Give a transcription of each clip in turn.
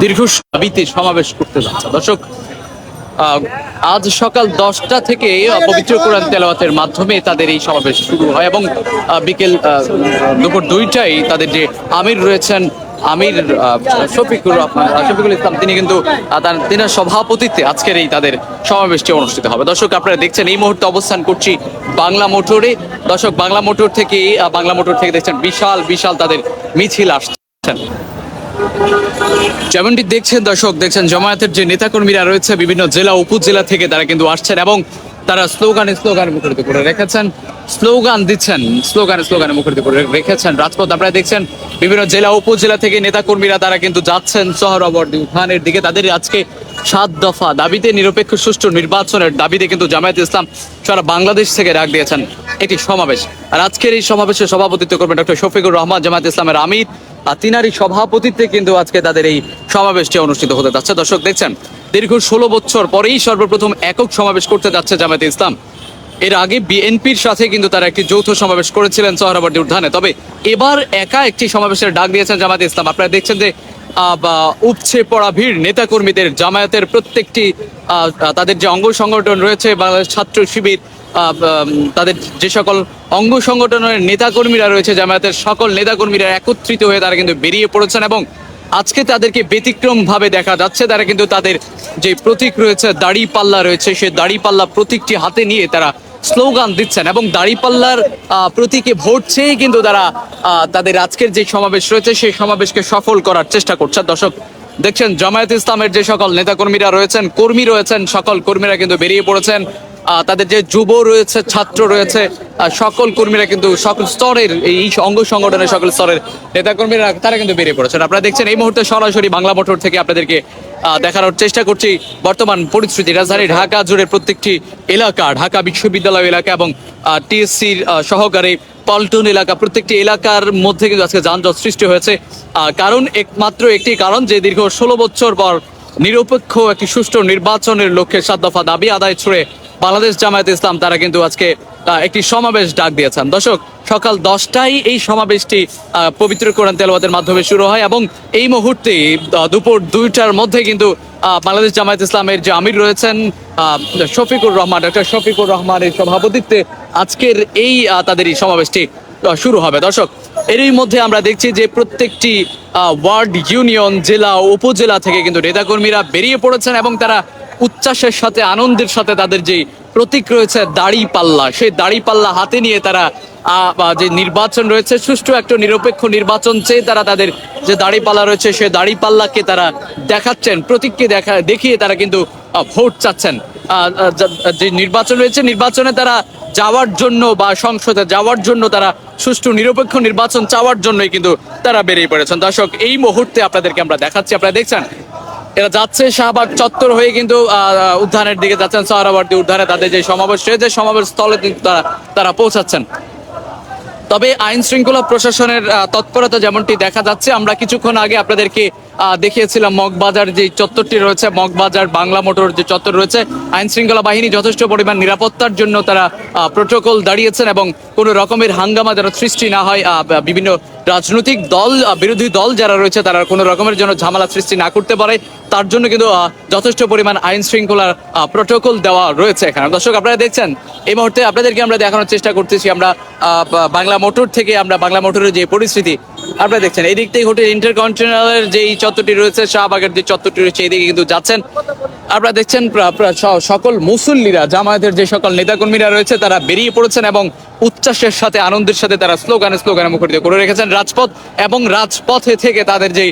দীর্ঘ দাবিতে সমাবেশ করতে যাচ্ছে। দর্শক আজ সকাল দশটা থেকে পবিত্র কোরআন তেলাওয়াতের মাধ্যমে তাদের এই সমাবেশ শুরু হয় এবং বিকেল দুপুর দুইটায় তাদের যে আমির রয়েছেন, আমির শফিকুর রহমান শফিকুল ইসলাম, তিনি কিন্তু তার- তিনার সভাপতিত্বে আজকের এই তাদের সমাবেশটি অনুষ্ঠিত হবে। দর্শক, আপনারা দেখছেন, এই মুহূর্তে অবস্থান করছি বাংলা মোটরে। দর্শক, বাংলা মোটর থেকে বাংলা মোটর থেকে দেখছেন বিশাল বিশাল তাদের মিছিল আসছেন যেমনটি দেখছেন দর্শক, দেখছেন জামায়াতের যে নেতাকর্মীরা রয়েছে, বিভিন্ন জেলা, উপজেলা থেকে তারা কিন্তু আসছেন এবং তারা স্লোগানে স্লোগানে মুখরিত করে রেখেছেন, স্লোগান দিচ্ছেন, স্লোগানে স্লোগানে মুখরিত করে রেখেছেন। রাজপথ আপনারা দেখছেন, বিভিন্ন জেলা, উপজেলা থেকে নেতাকর্মীরা তারা কিন্তু যাচ্ছেন সোহরাবর্দী উত্থানের দিকে। তাদের আজকে সাত দফা দাবিতে নিরপেক্ষ সুষ্ঠু নির্বাচনের দাবিতে কিন্তু জামায়াত ইসলাম সারা বাংলাদেশ থেকে ডাক দিয়েছেন। একটি সমাবেশ। আর আজকের এই সমাবেশে সভাপতিত্ব করবেন ডক্টর শফিকুর রহমান, জামায়াত ইসলামের আমির। তিনারই সভাপতিত্বে কিন্তু আজকে তাদের এই সমাবেশটি অনুষ্ঠিত হতে যাচ্ছে। দর্শক, দেখছেন, দীর্ঘ ষোলো বছর পরেই সর্বপ্রথম একক সমাবেশ করতে যাচ্ছে জামায়াতে ইসলাম। এর আগে বিএনপির সাথে কিন্তু তারা একটি যৌথ সমাবেশ করেছিলেন সোহরাবর্দী উদ্যানে। তবে এবার একা একটি সমাবেশের ডাক দিয়েছেন জামায়াতে ইসলাম। আপনারা দেখছেন যে উপচে পড়া ভিড় নেতাকর্মীদের জামায়াতের প্রত্যেকটি তাদের যে অঙ্গ সংগঠন রয়েছে, বাংলাদেশ ছাত্র শিবির তাদের যে সকল অঙ্গ সংগঠনের নেতাকর্মীরা রয়েছে, জামায়াতের সকল নেতাকর্মীরা একত্রিত হয়ে তারা কিন্তু বেরিয়ে পড়েছেন এবং আজকে তাদেরকে ব্যতিক্রম ভাবে দেখা যাচ্ছে। তারা কিন্তু তাদের যে প্রতীক রয়েছে দাড়ি পাল্লা রয়েছে সেই দাড়ি পাল্লা প্রতীকটি হাতে নিয়ে তারা স্লোগান দিচ্ছেন এবং দাড়িপাল্লার প্রতীকে ভোট চেয়ে কিন্তু তারা তাদের আজকের যে সমাবেশ রয়েছে সেই সমাবেশকে সফল করার চেষ্টা করছেন। দর্শক, দেখছেন, জামায়াত ইসলামের যে সকল নেতাকর্মীরা রয়েছেন, কর্মী রয়েছেন, সকল কর্মীরা কিন্তু বেরিয়ে পড়েছেন। তাদের যে যুব রয়েছে, ছাত্র রয়েছে সকল কর্মীরা কিন্তু সকল স্তরের এই অঙ্গ সংগঠনের সকল স্তরের নেতাকর্মীরা, তারা কিন্তু বেরিয়ে পড়েছেন। আপনারা দেখছেন এই মুহূর্তে সরাসরি বাংলা মোটর থেকে আপনাদেরকে দেখানোর চেষ্টা করছি বর্তমান পরিস্থিতি। রাজধানী ঢাকা জুড়ে প্রত্যেকটি এলাকা, ঢাকা বিশ্ববিদ্যালয় এলাকা এবং টিএসসির সহকারে পল্টন এলাকা, প্রত্যেকটি এলাকার মধ্যে কিন্তু আজকে যানজট সৃষ্টি হয়েছে। কারণ একমাত্র একটি কারণ যে দীর্ঘ ষোলো বছর পর নিরপেক্ষ একটি সুষ্ঠু নির্বাচনের লক্ষ্যে সাত দফা দাবি আদায় ছুড়ে বাংলাদেশ জামায়াত ইসলাম, তারা কিন্তু আজকে একটি সমাবেশ ডাক দিয়েছেন। দর্শক, সকাল দশটায় এই সমাবেশটি পবিত্র কোরআন তেলাওয়াতের মাধ্যমে শুরু হয় এবং এই মুহূর্তে দুপুর দুইটার মধ্যে কিন্তু বাংলাদেশ জামায়াত ইসলামের যে আমির রয়েছেন শফিকুর রহমান ডক্টর শফিকুর রহমানের সভাপতিত্বে আজকের এই তাদের এই সমাবেশটি শুরু হবে। দর্শক, এরই মধ্যে আমরা দেখছি যে প্রত্যেকটি ওয়ার্ড ইউনিয়ন, জেলা উপজেলা থেকে কিন্তু নেতাকর্মীরা বেরিয়ে পড়েছেন এবং তারা উচ্ছ্বাসের সাথে, আনন্দের সাথে তাদের যে প্রতীক রয়েছে দাড়ি পাল্লা, সেই দাড়ি পাল্লা হাতে নিয়ে তারা যে নির্বাচন রয়েছে, সুষ্ঠু একটা নিরপেক্ষ নির্বাচন চেয়ে তারা তাদের যে দাড়ি পাল্লা রয়েছে, সেই দাড়ি পাল্লাকে তারা দেখাচ্ছেন, প্রতীককে দেখা, দেখিয়ে তারা কিন্তু ভোট চাচ্ছেন। যে নির্বাচন রয়েছে, নির্বাচনে তারা যাওয়ার জন্য বা সংসদে যাওয়ার জন্য তারা সুষ্ঠু, নিরপেক্ষ নির্বাচন চাওয়ার জন্যই কিন্তু তারা বেরিয়ে পড়েছেন। দর্শক, এই মুহূর্তে আপনাদেরকে আমরা দেখাচ্ছি, আপনারা দেখছেন এরা যাচ্ছে, শাহবাগ চত্বর হয়ে কিন্তু উদ্যানের দিকে যাচ্ছেন সহরাবর্তী উদ্যানে তাদের যে সমাবেশ রয়েছে সমাবেশ স্থলে তারা তারা পৌঁছাচ্ছেন। তবে আইন শৃঙ্খলা প্রশাসনের তৎপরতা যেমনটি দেখা যাচ্ছে, আমরা কিছুক্ষণ আগে আপনাদেরকে দেখিয়েছিলাম মগবাজার যে চত্বরটি রয়েছে, মগবাজার বাংলা মোটর যে চত্বর রয়েছে, আইন শৃঙ্খলা বাহিনী যথেষ্ট পরিমাণ নিরাপত্তার জন্য তারা প্রোটোকল দাঁড়িয়েছেন এবং কোনো রকমের হাঙ্গামা যেন সৃষ্টি না হয় বিভিন্ন রাজনৈতিক দল বিরোধী দল যারা রয়েছে, তারা কোনো রকমের জন্য ঝামেলা সৃষ্টি না করতে পারে, তার জন্য কিন্তু যথেষ্ট পরিমাণ আইন শৃঙ্খলার প্রোটোকল দেওয়া রয়েছে এখানে। দর্শক, আপনারা দেখছেন, এই মুহূর্তে আপনাদেরকে আমরা দেখানোর চেষ্টা করতেছি, আমরা বাংলা মোটর থেকে আমরা বাংলা মোটরের যে পরিস্থিতি, আপনারা দেখছেন, এই দিক থেকে হোটেল ইন্টারকন্টিনেন্টালের যে চত্বরটি রয়েছে, শাহবাগের যে চত্বরটি রয়েছে এইদিকে কিন্তু যাচ্ছেন। আপনারা দেখছেন সকল মুসল্লিরা, জামায়াতের যে সকল নেতাকর্মীরা রয়েছে, তারা বেরিয়ে পড়েছেন এবং উচ্ছ্বাসের সাথে, আনন্দের সাথে তারা স্লোগানে স্লোগানে মুখরিত করে রেখেছেন রাজপথ এবং রাজপথে থেকে তাদের যে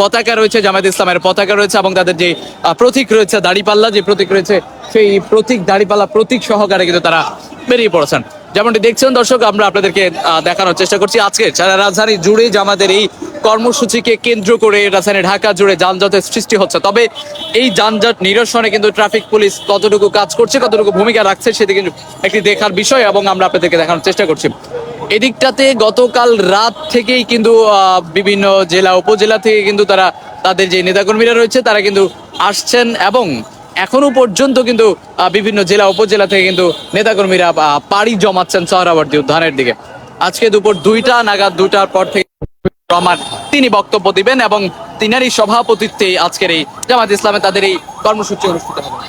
পতাকা রয়েছে, জামায়াত ইসলামের পতাকা রয়েছে এবং তাদের যে প্রতীক রয়েছে, দাড়িপাল্লা যে প্রতীক রয়েছে, সেই প্রতীক, দাড়িপাল্লা প্রতীক সহকারে কিন্তু তারা বেরিয়ে পড়েছেন। যেমনটি দেখছেন দর্শক, আমরা আপনাদেরকে দেখানোর চেষ্টা করছি। আজকে সারা রাজধানী জুড়ে জামাতের এই কর্মসূচিকে কেন্দ্র করে রাজধানী ঢাকা জুড়ে যানজটের সৃষ্টি হচ্ছে। তবে এই যানজট নিরসনে কিন্তু ট্রাফিক পুলিশ কতটুকু কাজ করছে, কতটুকু ভূমিকা রাখছে, সেটি কিন্তু একটি দেখার বিষয় এবং আমরা আপনাদেরকে দেখানোর চেষ্টা করছি। এদিকটাতে গতকাল রাত থেকেই কিন্তু বিভিন্ন জেলা, উপজেলা থেকে কিন্তু তারা, তাদের যে নেতাকর্মীরা রয়েছে, তারা কিন্তু আসছেন এবং এখনও পর্যন্ত কিন্তু বিভিন্ন জেলা, উপজেলা থেকে কিন্তু নেতাকর্মীরা পাড়ি জমাচ্ছেন সহরাবর্তী উদ্যানের দিকে। আজকে দুপুর দুইটা নাগাদ, দুইটার পর থেকে রহমান তিনি বক্তব্য দিবেন এবং তিনারই সভাপতিত্বে আজকের এই জামাত ইসলামে তাদের এই কর্মসূচি অনুষ্ঠিত হবে।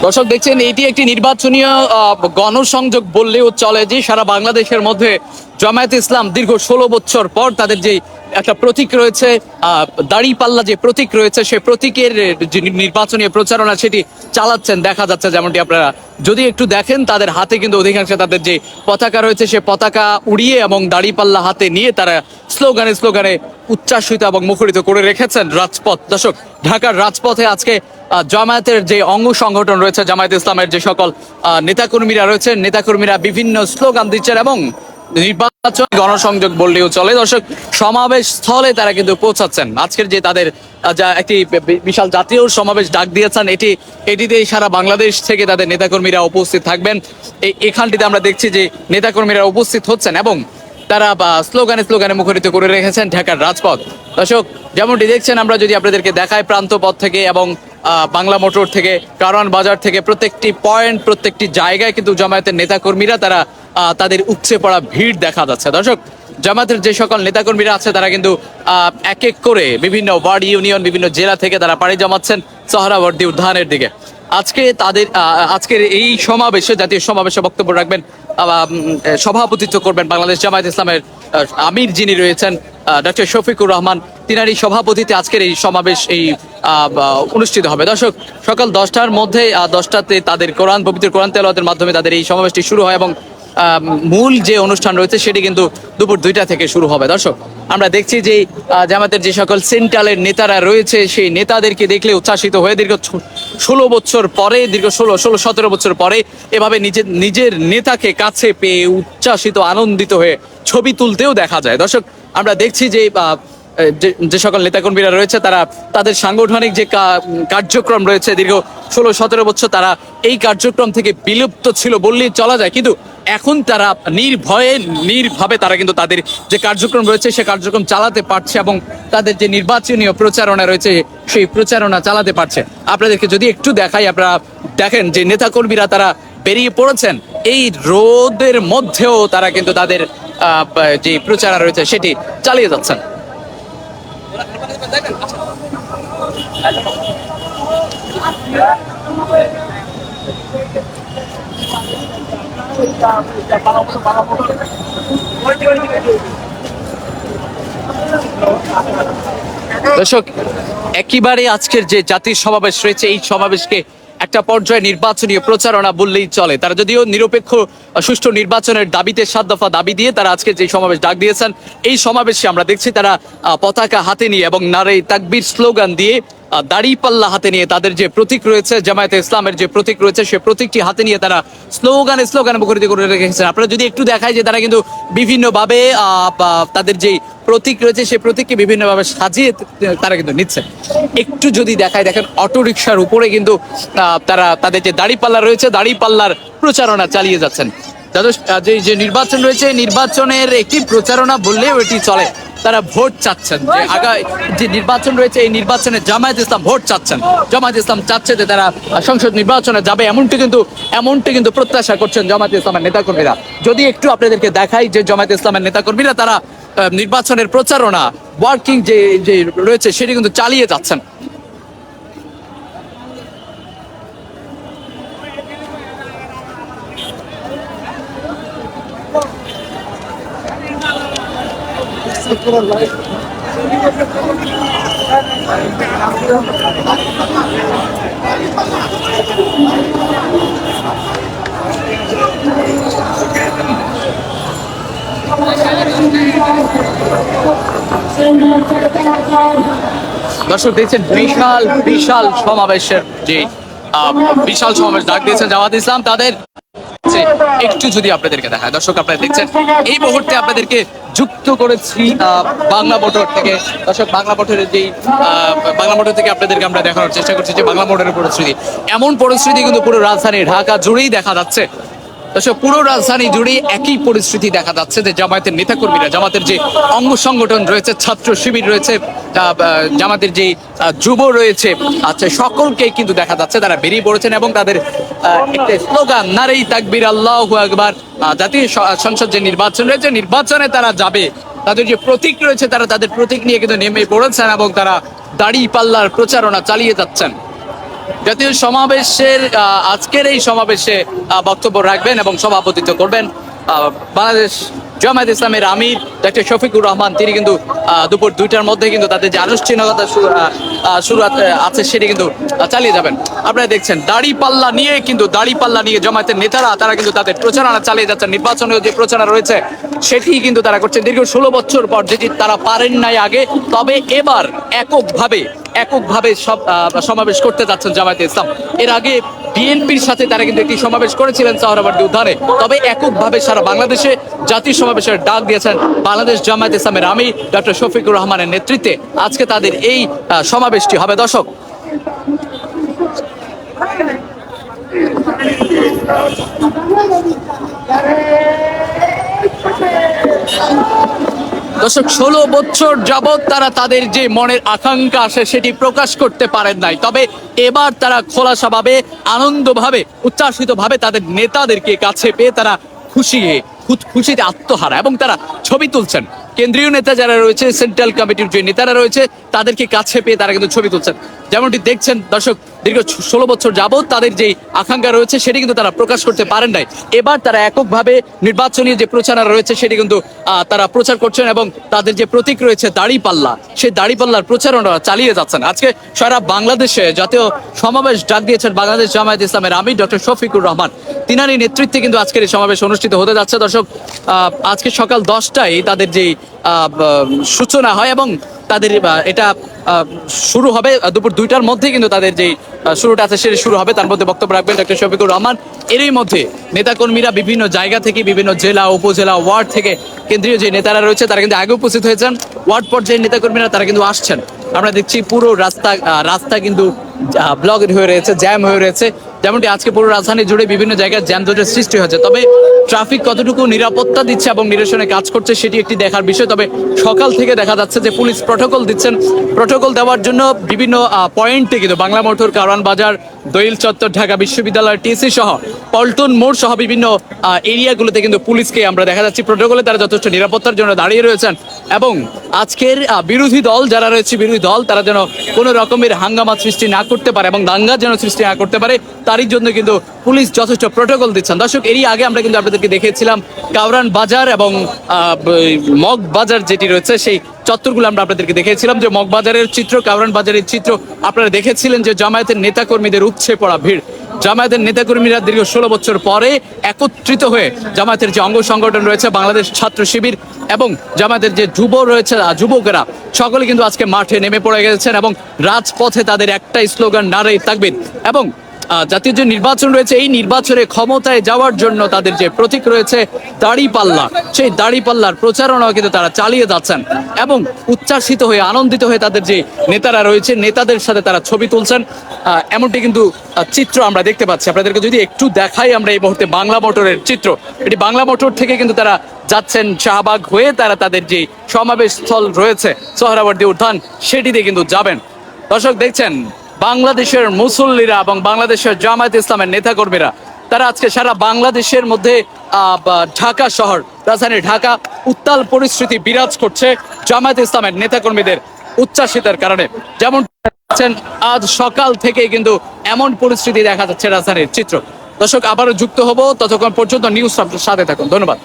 দর্শক দেখছেন এটি একটি নির্বাচনীয় গণসংযোগ বললেও চলে যে সারা বাংলাদেশের মধ্যে জামায়াত ইসলাম দীর্ঘ ষোলো বছর পর তাদের যে একটা প্রতীক রয়েছে আহ, দাঁড়িপাল্লা যে প্রতীক রয়েছে সে প্রতীকের যে নির্বাচনী প্রচারণা সেটি চালাচ্ছেন দেখা যাচ্ছে যেমনটি আপনারা যদি একটু দেখেন তাদের হাতে কিন্তু অধিকাংশ তাদের যে পতাকা রয়েছে সে পতাকা উড়িয়ে এবং দাঁড়িপাল্লা হাতে নিয়ে তারা স্লোগানে স্লোগানে উচ্ছ্বাসিত এবং মুখরিত করে রেখেছেন রাজপথ। দর্শক ঢাকার রাজপথে আজকে জামায়াতের যে অঙ্গ সংগঠন রয়েছে জামায়াত ইসলামের যে সকল নেতাকর্মীরা রয়েছেন নেতাকর্মীরা বিভিন্ন স্লোগান দিচ্ছেন এবং নির্বাচন গণসংযোগ বললেও চলে। দর্শক, সমাবেশ স্থলে তারা কিন্তু পৌঁছাচ্ছেন। আজকের যে তাদের যা একটি বিশাল জাতীয় সমাবেশ ডাক দিয়েছেন, এটি, এটিতে সারা বাংলাদেশ থেকে তাদের নেতাকর্মীরা উপস্থিত থাকবেন। এই, এখানটিতে আমরা দেখছি যে নেতাকর্মীরা উপস্থিত হচ্ছেন এবং তারা, বা, স্লোগানে স্লোগানে মুখরিত করে রেখেছেন ঢাকার রাজপথ। দর্শক, যেমনটি দেখছেন, আমরা যদি আপনাদেরকে দেখাই প্রান্ত পথ থেকে এবং বাংলা মোটর থেকে, কারওয়ান বাজার থেকে প্রত্যেকটি পয়েন্ট, প্রত্যেকটি জায়গায় কিন্তু জামায়াতের নেতাকর্মীরা তারা তাদের উপচে পড়া ভিড় দেখা যাচ্ছে। দর্শক জামাতের যে সকল নেতাকর্মীরা আছে, তারা কিন্তু এক এক করে বিভিন্ন ওয়ার্ড ইউনিয়ন, বিভিন্ন জেলা থেকে তারা পাড়ি জমাচ্ছেন সহরাবর্তী উদ্যানের দিকে। আজকে তাদের আজকের এই সমাবেশে, জাতীয় সমাবেশে বক্তব্য রাখবেন সভাপতিত্ব করবেন বাংলাদেশ জামায়াত ইসলামের আমির যিনি রয়েছেন ডক্টর শফিকুর রহমান তিনারই সভাপতিতে আজকের এই সমাবেশ, এই অনুষ্ঠিত হবে। দর্শক, সকাল দশটার মধ্যে দশটাতে তাদের কোরআন, পবিত্র কোরআন তেলাওয়াতের মাধ্যমে তাদের এই সমাবেশটি শুরু হয় এবং মূল যে অনুষ্ঠান রয়েছে, সেটি কিন্তু দুপুর দুইটা থেকে শুরু হবে। দর্শক আমরা দেখছি যে জামাতের যে সকল সেন্ট্রালের নেতারা রয়েছে, সেই নেতাদেরকে দেখলে উচ্ছ্বাসিত হয়ে দীর্ঘ ষোলো বছর পরে, দীর্ঘ ষোলো ষোলো, সতেরো বছর পরে এভাবে নিজের নিজের নেতাকে কাছে পেয়ে উচ্ছ্বাসিত, আনন্দিত হয়ে ছবি তুলতেও দেখা যায়। দর্শক, আমরা দেখছি যে- যে সকল নেতাকর্মীরা রয়েছে, তারা তাদের সাংগঠনিক যে কার্যক্রম রয়েছে, দীর্ঘ ষোলো, সতেরো বছর তারা এই কার্যক্রম থেকে বিলুপ্ত ছিল বললেই চলা যায়। কিন্তু এখন তারা নির্ভয়ে, নির্ভাবে তারা কিন্তু তাদের যে কার্যক্রম রয়েছে, সে কার্যক্রম চালাতে পারছে এবং তাদের যে নির্বাচনীয় প্রচারণা রয়েছে, সেই প্রচারণা চালাতে পারছে। আপনাদেরকে যদি একটু দেখাই, আপনারা দেখেন যে নেতাকর্মীরা তারা বেরিয়ে পড়েছেন। এই রোদের মধ্যেও তারা কিন্তু তাদের যে প্রচারণা রয়েছে, সেটি চালিয়ে যাচ্ছেন। দর্শক, একেবারে আজকের যে জাতির সমাবেশ রয়েছে, এই সমাবেশকে একটা পর্যায়ে নির্বাচনীয় প্রচারণা বললেই চলে। তারা যদিও নিরপেক্ষ, সুষ্ঠু নির্বাচনের দাবিতে সাত দফা দাবি দিয়ে তারা আজকে যে সমাবেশ ডাক দিয়েছেন, এই সমাবেশে আমরা দেখছি তারা পতাকা হাতে নিয়ে এবং নারে তাকবির স্লোগান দিয়ে দাড়িপাল্লা হাতে নিয়ে তাদের যে প্রতীক রয়েছে, জামায়াতে ইসলামের যে প্রতীক রয়েছে, সে প্রতীকটি হাতে নিয়ে তারা স্লোগানে স্লোগানে মুখরিত করে রেখেছেন। আপনারা যদি একটু দেখায় যে তারা কিন্তু বিভিন্নভাবে তাদের যেই প্রতীক রয়েছে সেই প্রতীককে বিভিন্নভাবে সাজিয়ে তারা কিন্তু নিচ্ছে একটু যদি দেখায় দেখেন অটো রিক্সার উপরে কিন্তু তারা, তাদের যে দাড়িপাল্লা রয়েছে, দাড়িপাল্লার প্রচারণা চালিয়ে যাচ্ছেন। যে নির্বাচন রয়েছে, নির্বাচনের একটি প্রচারণা বললেও এটি চলে। তারা ভোট চাচ্ছেন। যে আগা যে নির্বাচন রয়েছে, এই নির্বাচনে জামায়াত ইসলাম ভোট চাচ্ছেন। জামায়াত ইসলাম চাচ্ছে যে তারা সংসদ নির্বাচনে যাবে, এমনটি কিন্তু এমনটি কিন্তু প্রত্যাশা করছেন জামায়াত ইসলামের নেতাকর্মীরা। যদি একটু আপনাদেরকে দেখাই যে জামায়াত ইসলামের নেতাকর্মীরা তারা নির্বাচনের প্রচারণা ওয়ার্কিং যে যে রয়েছে, সেটি কিন্তু চালিয়ে যাচ্ছেন। দর্শক দেখছেন বিশাল বিশাল সমাবেশের যে বিশাল সমাবেশ। ডাক দিয়েছেন জামাত ইসলাম। তাদের যে একটু যদি আপনাদেরকে দেখায় দর্শক, আপনারা দেখছেন, এই মুহূর্তে আপনাদেরকে যুক্ত করেছি বাংলা মোটর থেকে। দর্শক, বাংলা মোটরের যেই বাংলা মোটর থেকে আপনাদেরকে আমরা দেখানোর চেষ্টা করছি যে বাংলা মোটরের পরিস্থিতি। এমন পরিস্থিতি কিন্তু পুরো রাজধানী ঢাকা জুড়েই দেখা যাচ্ছে। দর্শক, পুরো রাজধানী জুড়ে একই পরিস্থিতি দেখা যাচ্ছে যে জামায়াতের নেতাকর্মীরা, জামাতের যে অঙ্গ সংগঠন রয়েছে, ছাত্র শিবির রয়েছে জামাতের যে যুব রয়েছে আচ্ছা সকলকেই কিন্তু দেখা যাচ্ছে তারা বেরিয়ে পড়েছেন এবং তাদের স্লোগান নারেই তাকবির, আল্লাহ আকবার জাতীয় সংসদ যে নির্বাচন রয়েছে, নির্বাচনে তারা যাবে। তাদের যে প্রতীক রয়েছে, তারা তাদের প্রতীক নিয়ে কিন্তু নেমে পড়েছেন এবং তারা দাড়ি পাল্লার প্রচারণা চালিয়ে যাচ্ছেন। জাতীয় সমাবেশের আজকের এই সমাবেশে বক্তব্য রাখবেন এবং সভাপতিত্ব করবেন বাংলাদেশ জামায়াত ইসলামের আমির ডক্টর শফিকুর রহমান। তিনি কিন্তু দুপুর দুইটার মধ্যে কিন্তু তাদের যে আনুষ্ঠানিকতা শুরু- আছে- সেটি কিন্তু চালিয়ে যাবেন। আপনারা দেখছেন দাড়ি পাল্লা নিয়ে কিন্তু দাড়ি পাল্লা নিয়ে জামায়াতের নেতারা, তারা কিন্তু তাদের প্রচারণা চালিয়ে যাচ্ছেন। নির্বাচনীয় যে প্রচারণা রয়েছে সেটি কিন্তু তারা করছেন। দীর্ঘ ষোলো বছর পর যেটি তারা পারেন নাই আগে, তবে এবার এককভাবে এককভাবে সব সমাবেশ করতে যাচ্ছেন জামায়াতে ইসলাম। এর আগে বিএনপির সাথে তারা কিন্তু একটি সমাবেশ করেছিলেন সাহরাবার্দী উদ্যানে। তবে এককভাবে সারা বাংলাদেশে জাতীয় সমাবেশের ডাক দিয়েছেন বাংলাদেশ জামায়াত ইসলামের আমি, ডক্টর শফিকুর রহমানের নেতৃত্বে। আজকে তাদের এই সমাবেশটি হবে। দর্শক দর্শক, ষোলো বছর যাবৎ তারা তাদের যে মনের আকাঙ্ক্ষা আসে সেটি প্রকাশ করতে পারেন নাই। তবে এবার তারা খোলাসাভাবে, আনন্দভাবে, উচ্ছ্বাসিতভাবে তাদের নেতাদেরকে কাছে পেয়ে তারা খুশি হয়ে খুশিতে আত্মহারা এবং তারা ছবি তুলছেন। কেন্দ্রীয় নেতা যারা রয়েছে, সেন্ট্রাল কমিটির যে নেতারা রয়েছে, তাদেরকে কাছে পেয়ে তারা কিন্তু ছবি তুলছেন। যেমনটি দেখছেন দর্শক দীর্ঘ ষোলো বছর যাবৎ তাদের যে আকাঙ্ক্ষা রয়েছে, সেটি কিন্তু তারা প্রকাশ করতে পারেন নাই। এবার তারা এককভাবে নির্বাচনী যে প্রচারণা রয়েছে, সেটি কিন্তু তারা প্রচার করছেন এবং তাদের যে প্রতীক রয়েছে দাড়ি পাল্লা সেই দাড়িপাল্লার প্রচারণা চালিয়ে যাচ্ছেন। আজকে সারা বাংলাদেশে জাতীয় সমাবেশ ডাক দিয়েছেন বাংলাদেশ জামায়াত ইসলামের আমির ডক্টর শফিকুর রহমান। তিনারই নেতৃত্বে কিন্তু আজকের এই সমাবেশ অনুষ্ঠিত হতে যাচ্ছে। দর্শক আজকে সকাল দশটায় তাদের যে সূচনা হয় এবং তাদের এটা শুরু হবে দুপুর দুইটার মধ্যে কিন্তু তাদের যে শুরুটা আছে সেটা শুরু হবে। তার মধ্যে বক্তব্য রাখবেন ডক্টর শফিকুর রহমান। এরই মধ্যে নেতাকর্মীরা বিভিন্ন জায়গা থেকে, বিভিন্ন জেলা, উপজেলা, ওয়ার্ড থেকে কেন্দ্রীয় যে নেতারা রয়েছে, তারা কিন্তু আগে উপস্থিত হয়েছেন। ওয়ার্ড পর্যায়ের নেতাকর্মীরা তারা কিন্তু আসছেন। আমরা দেখছি পুরো রাস্তা রাস্তা কিন্তু ব্লক হয়ে রয়েছে জ্যাম হয়ে রয়েছে। যেমনটি আজকে পুরো রাজধানী জুড়ে বিভিন্ন জায়গায় যানজটের জটের সৃষ্টি হয়েছে। তবে ট্রাফিক কতটুকু নিরাপত্তা দিচ্ছে এবং নিরসনে কাজ করছে সেটি একটি দেখার বিষয়। তবে সকাল থেকে দেখা যাচ্ছে যে পুলিশ প্রটোকল দিচ্ছেন। প্রটোকল দেওয়ার জন্য বিভিন্ন পয়েন্টে কিন্তু বাংলা মোটর কারওয়ান বাজার দইল চত্বর ঢাকা বিশ্ববিদ্যালয় টিসি সহ পল্টন মোড় সহ বিভিন্ন এরিয়াগুলোতে কিন্তু পুলিশকে আমরা দেখা যাচ্ছি। প্রোটোকলে তারা যথেষ্ট নিরাপত্তার জন্য দাঁড়িয়ে রয়েছেন এবং আজকের বিরোধী দল যারা রয়েছে, বিরোধী দল, তারা যেন কোনো রকমের হাঙ্গামা সৃষ্টি না করতে পারে এবং দাঙ্গা যেন সৃষ্টি না করতে পারে, তারই জন্য কিন্তু পুলিশ যথেষ্ট প্রোটোকল দিচ্ছেন। দর্শক, এরই আগে আমরা কিন্তু আপনাদেরকে দেখেছিলাম কাউরান বাজার এবং মগ বাজার যেটি রয়েছে, সেই চত্বরগুলো আমরা আপনাদেরকে দেখেছিলাম যে মগবাজারের চিত্র কাউরান বাজারের চিত্র আপনারা দেখেছিলেন যে জামায়াতের নেতাকর্মীদের উপছে পড়া ভিড়। জামায়াতের নেতাকর্মীরা দীর্ঘ ষোলো বছর পরে একত্রিত হয়ে জামায়াতের যে অঙ্গ সংগঠন রয়েছে, বাংলাদেশ ছাত্র শিবির এবং জামায়াতের যে যুব রয়েছে, যুবকেরা, সকলে কিন্তু আজকে মাঠে নেমে পড়ে গেছেন এবং রাজপথে তাদের একটাই স্লোগান নারে তাকবির। এবং জাতীয় যে নির্বাচন রয়েছে, এই নির্বাচনে ক্ষমতায় যাওয়ার জন্য তাদের যে প্রতীক রয়েছে দাড়ি পাল্লা সেই দাড়ি পাল্লার প্রচারণাও কিন্তু তারা চালিয়ে যাচ্ছেন এবং উচ্ছ্বাসিত হয়ে, আনন্দিত হয়ে তাদের যে নেতারা রয়েছে, নেতাদের সাথে তারা ছবি তুলছেন। এমনটি কিন্তু চিত্র আমরা দেখতে পাচ্ছি। আপনাদেরকে যদি একটু দেখাই আমরা এই মুহূর্তে বাংলা মোটরের চিত্র। এটি বাংলা মোটর থেকে কিন্তু তারা যাচ্ছেন, শাহবাগ হয়ে তারা তাদের যে সমাবেশ স্থল রয়েছে সোহরাবর্দী উদ্যান, সেটিতে কিন্তু যাবেন। দর্শক দেখছেন বাংলাদেশের মুসল্লিরা এবং বাংলাদেশের জামায়াত ইসলামের নেতাকর্মীরা, তারা আজকে সারা বাংলাদেশের মধ্যে ঢাকা শহর, রাজধানী ঢাকা, উত্তাল পরিস্থিতি বিরাজ করছে জামায়াত ইসলামের নেতাকর্মীদের উচ্ছ্বাসিতার কারণে। যেমন আজ সকাল থেকে কিন্তু এমন পরিস্থিতি দেখা যাচ্ছে রাজধানীর চিত্র। দর্শক, আবারও যুক্ত হব, ততক্ষণ পর্যন্ত নিউজ সাথে থাকুন। ধন্যবাদ।